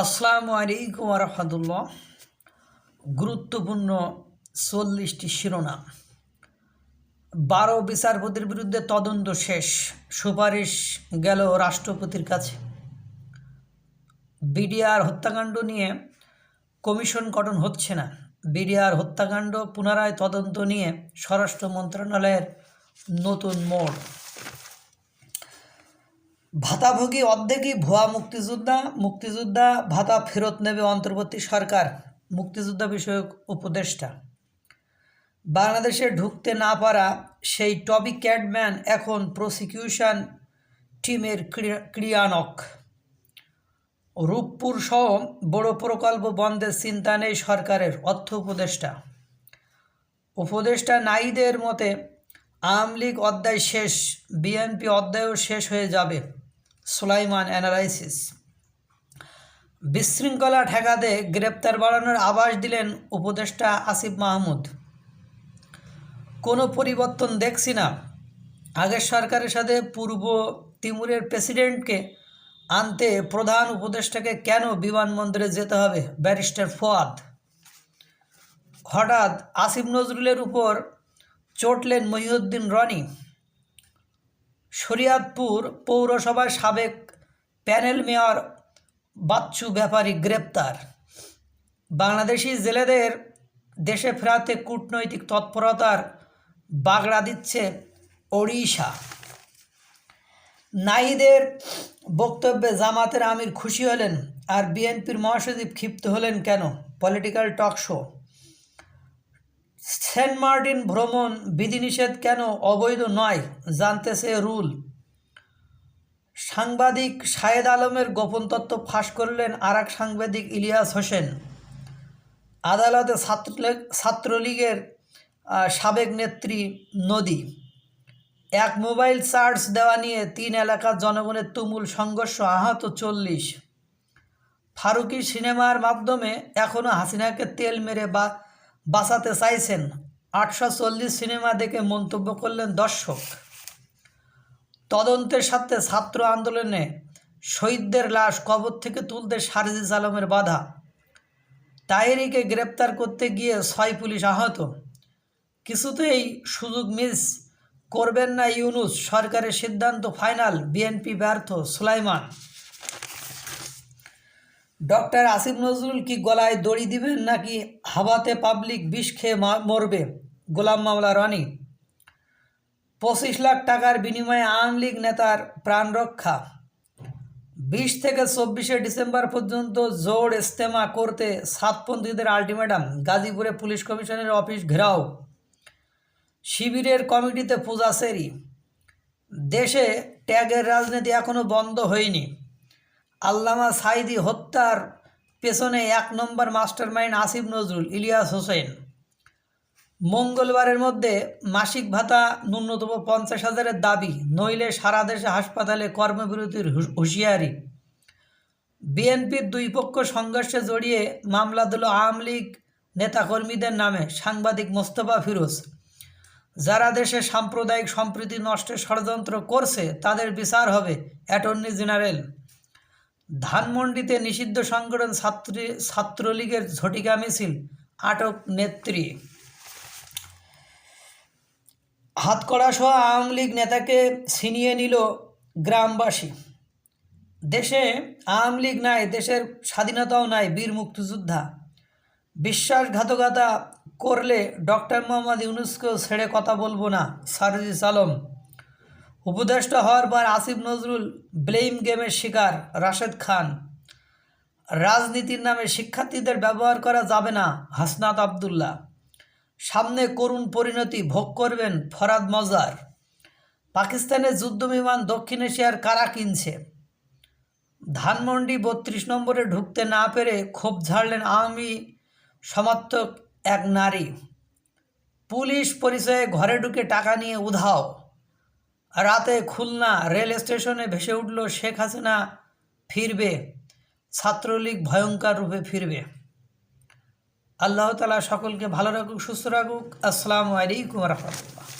আসসালামু আলাইকুম রহমতুল্লাহ। গুরুত্বপূর্ণ চল্লিশটি শিরোনাম। বারো বিচারপতির বিরুদ্ধে তদন্ত শেষ, সুপারিশ গেল রাষ্ট্রপতির কাছে। বিডিআর হত্যাকাণ্ড নিয়ে কমিশন গঠন হচ্ছে না। বিডিআর হত্যাকাণ্ড পুনরায় তদন্ত নিয়ে স্বরাষ্ট্র মন্ত্রণালয়ের নতুন মোড়। ভাতাভোগী অর্ধেকই ভুয়া মুক্তিযোদ্ধা মুক্তিযোদ্ধা ভাতা ফেরত নেবে অন্তর্বর্তী সরকার, মুক্তিযোদ্ধা বিষয়ক উপদেষ্টা। বাংলাদেশে ঢুকতে না পারা সেই টবি ক্যাডম্যান এখন প্রসিকিউশন টিমের ক্রিয়ানক। রূপপুর সহ বড় প্রকল্প বন্ধের চিন্তা নেই সরকারের, অর্থ উপদেষ্টা। উপদেষ্টা নাইদের মতে, আওয়ামী লীগ অধ্যায় শেষ, বিএনপি অধ্যায়ও শেষ হয়ে যাবে। সুলাইমান অ্যানালাইসিস। বিশৃঙ্খলা ঠেকাতে গ্রেপ্তার বাড়ানোর আভাস দিলেন উপদেষ্টা আসিফ মাহমুদ। কোনো পরিবর্তন দেখছি না। আগের সরকারের সাথে পূর্ব তিমুরের প্রেসিডেন্টকে আনতে প্রধান উপদেষ্টাকে কেন বিমানবন্দরে যেতে হবে? ব্যারিস্টার ফোয়াদ। হঠাৎ আসিফ নজরুলের উপর চটলেন মহিউদ্দিন রনি। শরিয়াতপুর পৌরসভার সাবেক প্যানেল মেয়র বাচ্চু ব্যাপারী গ্রেপ্তার। বাংলাদেশি জেলেদের দেশে ফেরাতে কূটনৈতিক তৎপরতার বাগড়া দিচ্ছে ওড়িশা। নাইদের বক্তব্যে জামাতের আমির খুশি হলেন আর বিএনপির মহাসচিব ক্ষিপ্ত হলেন কেন? Political talk show. Saint Martin ভ্রমণ বিধিনিষেধ কেন অবৈধ নয় জানতেছে রুল। সাংবাদিক শাহেদ আলমের গোপন তথ্য ফাঁস করলেন আর সাংবাদিক ইলিয়াস হোসেন। আদালতে ছাত্রলীগ, ছাত্রলীগের সাবেক নেত্রী নদী। এক মোবাইল চার্জ দেওয়া নিয়ে তিন এলাকার জনগণের তুমুল সংঘর্ষ, আহত চল্লিশ। ফারুকি সিনেমার মাধ্যমে এখনও হাসিনাকে তেল মেরে বা বাঁচাতে চাইছেন। আটশো চল্লিশ সিনেমা দেখে মন্তব্য করলেন দর্শক। তদন্তের সাথে ছাত্র আন্দোলনে শহীদদের লাশ কবর থেকে তুলতে সারজিস আলমের বাধা। তাহেরিকে গ্রেপ্তার করতে গিয়ে ছয় পুলিশ আহত। কিছুতেই সুযোগ মিস করবেন না ইউনুস। সরকারের সিদ্ধান্ত ফাইনাল। বিএনপি ব্যর্থ সুলাইমান। ডক্টর আসিফ নজরুল কি গলায় দড়ি দিবেন নাকি হাওয়াতে পাবলিক বিষ খেয়ে মরবে? গোলাম মামলা, রনি। পঁচিশ লাখ টাকার বিনিময়ে আওয়ামী লীগ নেতার প্রাণ রক্ষা। বিশ থেকে চব্বিশে ডিসেম্বর পর্যন্ত জোর ইস্তেমা করতে সাতপন্থীদের আলটিমেটাম। গাজীপুরে পুলিশ কমিশনের অফিস ঘেরাও। শিবিরের কমিটিতে পূজা সেরি। দেশে ট্যাগের রাজনীতি এখনও বন্ধ হয়নি। আল্লামা সাইদি হত্যার পেছনে এক নম্বর মাস্টারমাইন্ড আসিফ নজরুল ইলিয়াস হোসেন। মঙ্গলবারের মধ্যে মাসিক ভাতা ন্যূনতম পঞ্চাশ হাজারের দাবি, নইলে সারা দেশে হাসপাতালে কর্মবিরতির হুঁশিয়ারি। বিএনপির দুই পক্ষ সংঘর্ষে জড়িয়ে মামলা দিল আওয়ামী লীগ নেতাকর্মীদের নামে সাংবাদিক মোস্তফা ফিরোজ। যারা দেশে সাম্প্রদায়িক সম্প্রীতি নষ্টের ষড়যন্ত্র করছে, তাদের বিচার হবে অ্যাটর্নি জেনারেল। ধানমন্ডিতে নিষিদ্ধ সংগঠন ছাত্রী ছাত্রলীগের ঝটিকা মিছিল, আটক নেত্রী। হাতকড়া সহ আওয়ামী লীগ নেতাকে ছিনিয়ে নিল গ্রামবাসী। দেশে আওয়ামী লীগ নাই, দেশের স্বাধীনতাও নাই, বীর মুক্তিযোদ্ধা। বিশ্বাসঘাতকতা করলে ডক্টর মোহাম্মদ ইউনুসকেও ছেড়ে কথা বলব না সারজিস আলম। উপদেষ্টা হওয়ার পর আসিফ নজরুল ব্লেম গেমের শিকার রাশেদ খান। রাজনীতির নামে শিক্ষার্থীদের ব্যবহার করা যাবে না হাসনাত আবদুল্লাহ। সামনে করুণ পরিণতি ভোগ করবেন ফরাদ মজার। পাকিস্তানের যুদ্ধবিমান দক্ষিণ এশিয়ার কারা কিনছে? ধানমন্ডি বত্রিশ নম্বরে ঢুকতে না পেরে ক্ষোভ ঝাড়লেন আওয়ামী সমর্থক এক নারী। পুলিশ পরিচয়ে ঘরে ঢুকে টাকা নিয়ে উধাও। রাতে খুলনা রেল স্টেশনে ভেসে উঠল শেখ হাসিনা, ফিরবে। ছাত্রলীগ ভয়ঙ্কর রূপে ফিরবে। আল্লাহ তালা সকলকে ভালো রাখুক, সুস্থ রাখুক। আসসালামু আলাইকুম রহমতুল্লাহ।